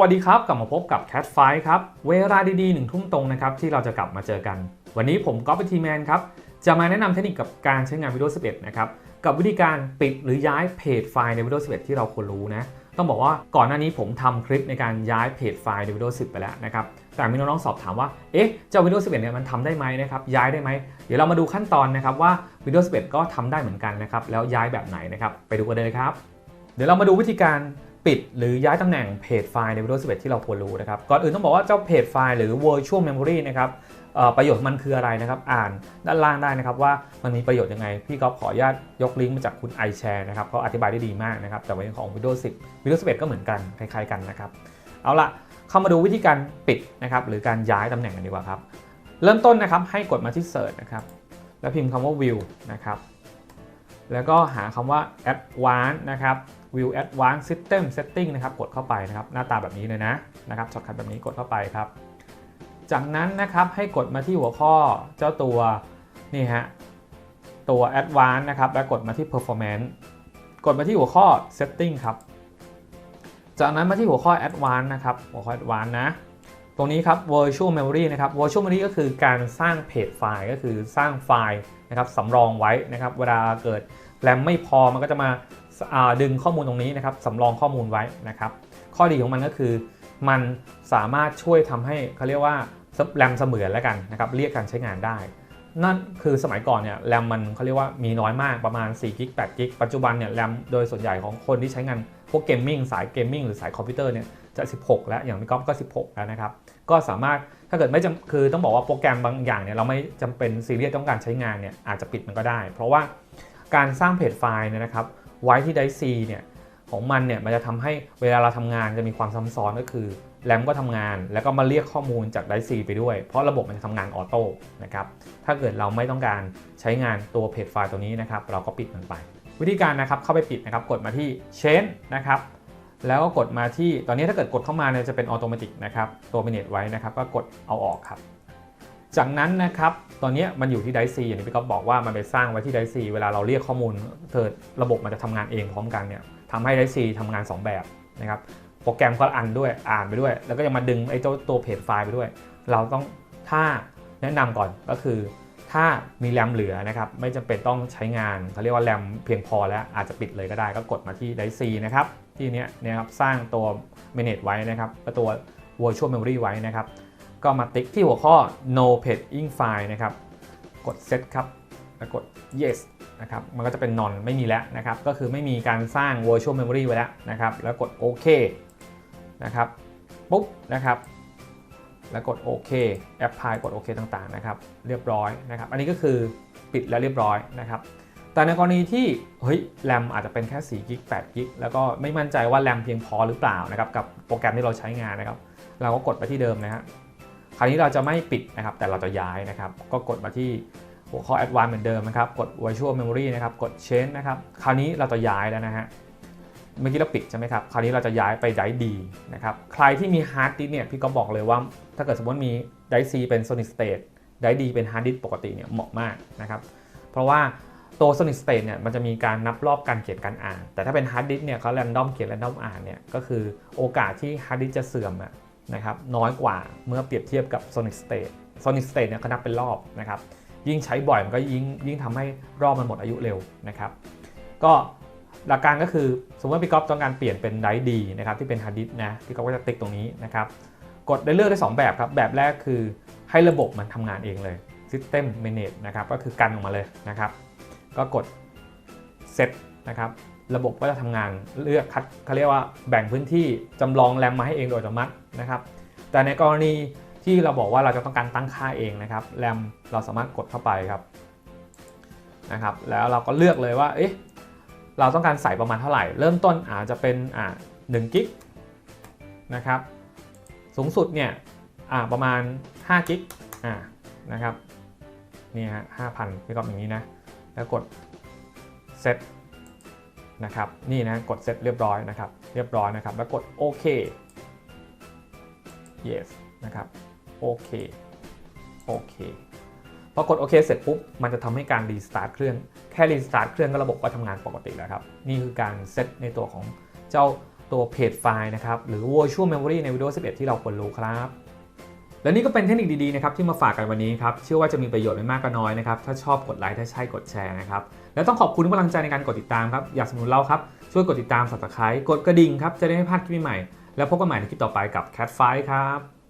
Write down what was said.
วัสดีครับ กลับมาพบกับ Cat f i ครับ เวลาดีๆหนึ่งทุ่มตรงนะครับ ที่เราจะกลับมาเจอกัน วันนี้ผมก๊อฟทีแมนครับ จะมาแนะนำเทคนิคกับการใช้งาน Windows 11 นะครับ กับวิธีการปิดหรือย้ายเพจไฟล์ใน Windows 11 ที่เราควรรู้นะ ต้องบอกว่าก่อนหน้านี้ผมทำคลิปในการย้ายเพจไฟล์ใน Windows 10 ไปแล้วนะครับ แต่มีน้องๆสอบถามว่า เอ๊ะ เจ้า Windows 11 เนี่ยมันทำได้ไหมนะครับ ย้ายได้ไหม เดี๋ยวเรามาดูขั้นตอนนะครับว่า Windows 11 ก็ทำได้เหมือนกันนะครับ แล้วย้ายแบบไหนนะครับ ไปดูกันเลยครับ เดี๋ยวเรามาดูวิธีการ ปิดหรือย้ายตำแหน่งเพจไฟล์ใน Windows 11 ที่เราควรรู้นะครับ ก่อนอื่นต้องบอกว่าเจ้าเพจไฟล์หรือ virtual memory นะครับประโยชน์มันคืออะไรนะครับ อ่านด้านล่างได้นะครับว่ามันมีประโยชน์ยังไง พี่ก๊อฟขออนุญาตยกลิงก์มาจากคุณ iShare นะครับเขาอธิบายได้ดีมากนะครับ แต่ว่าของ Windows 10 Windows 11 ก็เหมือนกันคล้ายๆกันนะครับ เอาละเข้ามาดูวิธีการปิดนะครับหรือการย้ายตำแหน่งกันดีกว่าครับ เริ่มต้นนะครับให้กดมาที่ Search นะครับแล้วพิมพ์คำว่า View นะครับแล้วก็หาคำว่า Advanced นะครับ View Advanced System Setting นะครับกดเข้าไปนะครับหน้าตาแบบนี้เลยนะนะครับช็อตคัทแบบนี้กดเข้าไปครับ จากนั้นนะครับให้กดมาที่หัวข้อเจ้าตัวนี่ฮะตัว Advanced นะครับแล้วกดมาที่ Performance กดมาที่หัวข้อ Setting ครับ จากนั้นมาที่หัวข้อ Advanced นะครับหัวข้อ Advanced นะตรงนี้ครับ Virtual Memory นะครับ Virtual Memory ก็คือการสร้างเพจไฟล์ก็คือสร้างไฟล์นะครับสำรองไว้นะครับ เวลาเกิดแรมไม่พอมันก็จะมาอ่า ดึงข้อมูลตรงนี้นะครับสำรองข้อมูลไว้นะครับ ข้อดีของมันก็คือ มันสามารถช่วยทำให้เขาเรียกว่าแรมเสมือนแล้วกันนะครับเรียกการใช้งานได้ นั่นคือสมัยก่อนเนี่ยแรมมันเขาเรียกว่ามีน้อยมากประมาณ4กิก8กิกปัจจุบันเนี่ยแรมโดยส่วนใหญ่ของคนที่ใช้งานพวกเกมมิ่งสายเกมมิ่งหรือสายคอมพิวเตอร์เนี่ยจะ 16 แล้วอย่างพี่ก๊อฟก็ 16 แล้วนะครับ ก็สามารถถ้าเกิดไม่จำคือต้องบอกว่าโปรแกรมบางอย่างเนี่ยเราไม่จำเป็นซีเรียสต้องการใช้งานเนี่ยอาจจะปิดมันก็ได้ เพราะว่าการสร้างเพจไฟล์เนี่ยนะครับ ไว้ที่ไดซีเนี่ยของมันเนี่ยมันจะทำให้เวลาเราทำงานจะมีความซับซ้อนก็คือแรมก็ทำงานแล้วก็มาเรียกข้อมูลจากไดซีไปด้วย เพราะระบบมันจะทำงานออโต้นะครับถ้าเกิดเราไม่ต้องการใช้งานตัวเพจไฟล์ตัวนี้นะครับเราก็ปิดมันไป วิธีการนะครับเข้าไปปิดนะครับกดมาที่ Change นะครับแล้วก็กดมาที่ตอนนี้ถ้าเกิดกดเข้ามาเนี่ยจะเป็นออโตเมติกนะครับตัว manage ไว้นะครับก็กดเอาออกครับ จากนั้นนะครับตอนนี้มันอยู่ที่ไดซีอย่างที่พี่ก๊อฟบอกว่ามันไปสร้างไว้ที่ไดซีเวลาเราเรียกข้อมูลเถิดระบบมันจะทำงานเองพร้อมกันเนี่ยทำให้ไดซีทำงาน 2 แบบนะครับโปรแกรมก็อันด้วยอ่านไปด้วย แล้วก็ยังมาดึงไอ้เจ้าตัวเพจไฟล์ไปด้วย เราต้องถ้าแนะนำก่อนก็คือ ถ้ามีแรมเหลือนะครับไม่จำเป็นต้องใช้งานเขาเรียกว่าแรมเพียงพอแล้วอาจจะปิดเลยก็ได้ก็กดมาที่ไดซีนะครับที่เนี้ยนะครับสร้างตัว manage ไว้นะครับก็ตัว virtual memory ไว้นะครับ ก็มาติ๊กที่หัวข้อ no paging file นะครับ กด set ครับ แล้วกด yes นะครับ มันก็จะเป็น non ไม่มีแล้วนะครับ ก็คือไม่มีการสร้าง virtual memory ไว้แล้วนะครับ แล้วกดโอเคนะครับ ปุ๊บนะครับ แล้วกดโอเค apply กดโอเคต่างๆ นะครับ เรียบร้อยนะครับ อันนี้ก็คือปิดแล้วเรียบร้อยนะครับ แต่ในกรณีที่ เฮ้ย แรมอาจจะเป็นแค่4กิก8กิกแล้วก็ไม่มั่นใจว่าแรมเพียงพอหรือเปล่านะครับ กับโปรแกรมที่เราใช้งานนะครับ เราก็กดไปที่เดิมนะฮะค ราวนี้เราจะไม่ปิดนะครับ แต่เราจะย้ายนะครับ ก็กดมาที่หัวข้อ Advanced เหมือนเดิมนะครับ กด Virtual Memory นะครับ กด Change นะครับ คราวนี้เราจะย้ายแล้วนะฮะ เมื่อกี้เราปิดใช่ไหมครับ คราวนี้เราจะย้ายไปไดร์ดีนะครับ ใครที่มีฮาร์ดดิสเนี่ย พี่ก็บอกเลยว่า ถ้าเกิดสมมติมีไดร์ซีเป็น Solid State ไดร์ดีเป็นฮาร์ดดิสปกติเนี่ย เหมาะมากนะครับ เพราะว่าตัว Solid State เนี่ย มันจะมีการนับรอบการเขียนการอ่าน แต่ถ้าเป็นฮาร์ดดิสเนี่ยเขาแรนดอมเขียนแรนดอมอ่านเนี่ย ก็คือโอกาสที่ฮาร์ดดิสจะเสื่อมอะ นะครับน้อยกว่าเมื่อเปรียบเทียบกับ Solid State Solid State เนี่ยเขานับเป็นรอบนะครับยิ่งใช้บ่อยมันก็ยิ่งยิ่งทำให้รอบมันหมดอายุเร็วนะครับก็หลักการก็คือสมมติว่าพี่ก๊อฟต้องการเปลี่ยนเป็นไดร์ดีนะครับที่เป็นฮาร์ดดิสนะพี่ก๊อฟก็จะติ๊กตรงนี้นะครับกดได้เลือกได้ 2 แบบครับ แบบแรกคือให้ระบบมันทำงานเองเลย System Manage นะครับก็คือกันออกมาเลยนะครับ ก็กด Set นะครับระบบก็จะทำงานเลือกคัดเขาเรียกว่าแบ่งพื้นที่จำลองแรมมาให้เองโดยอัตโนมัติ นะครับ แต่ในกรณีที่เราบอกว่าเราจะต้องการตั้งค่าเองนะครับแรมเราสามารถกดเข้าไปครับนะครับ แล้วเราก็เลือกเลยว่าเอ๊ะเราต้องการใส่ประมาณเท่าไหร่ เริ่มต้นอาจจะเป็นอ่าหนึ่งกิกนะครับ สูงสุดเนี่ยอ่าประมาณ5กิกอ่านะครับนี่ฮะห้าพันพี่ก็อย่างนี้นะแล้วกดเซตนะครับนี่นะกดเซตเรียบร้อยนะครับ เรียบร้อยนะครับ แล้วกดโอเค yes นะครับโอเคโอเคพอกดโอเคเสร็จปุ๊บ มันจะทำให้การรีสตาร์ทเครื่อง แค่รีสตาร์ทเครื่องก็ระบบก็ทำงานปกติแล้วครับ นี่คือการเซตในตัวของเจ้าตัวเพจไฟล์นะครับ หรือ virtual memory ใน Windows 11 ที่เราควรรู้ครับ และนี่ก็เป็นเทคนิคดีๆนะครับที่มาฝากกันวันนี้ครับ เชื่อว่าจะมีประโยชน์ไม่มากก็น้อยนะครับ ถ้าชอบกดไลค์ ถ้าใช่กดแชร์นะครับ และต้องขอบคุณกำลังใจในการกดติดตามครับ อยากสนุนเราครับ ช่วยกดติดตาม subscribe กดกระดิ่งครับ จะได้ไม่พลาดคลิปใหม่ แล้วพบกันใหม่ในคลิปต่อไปกับ Cat f i ครับ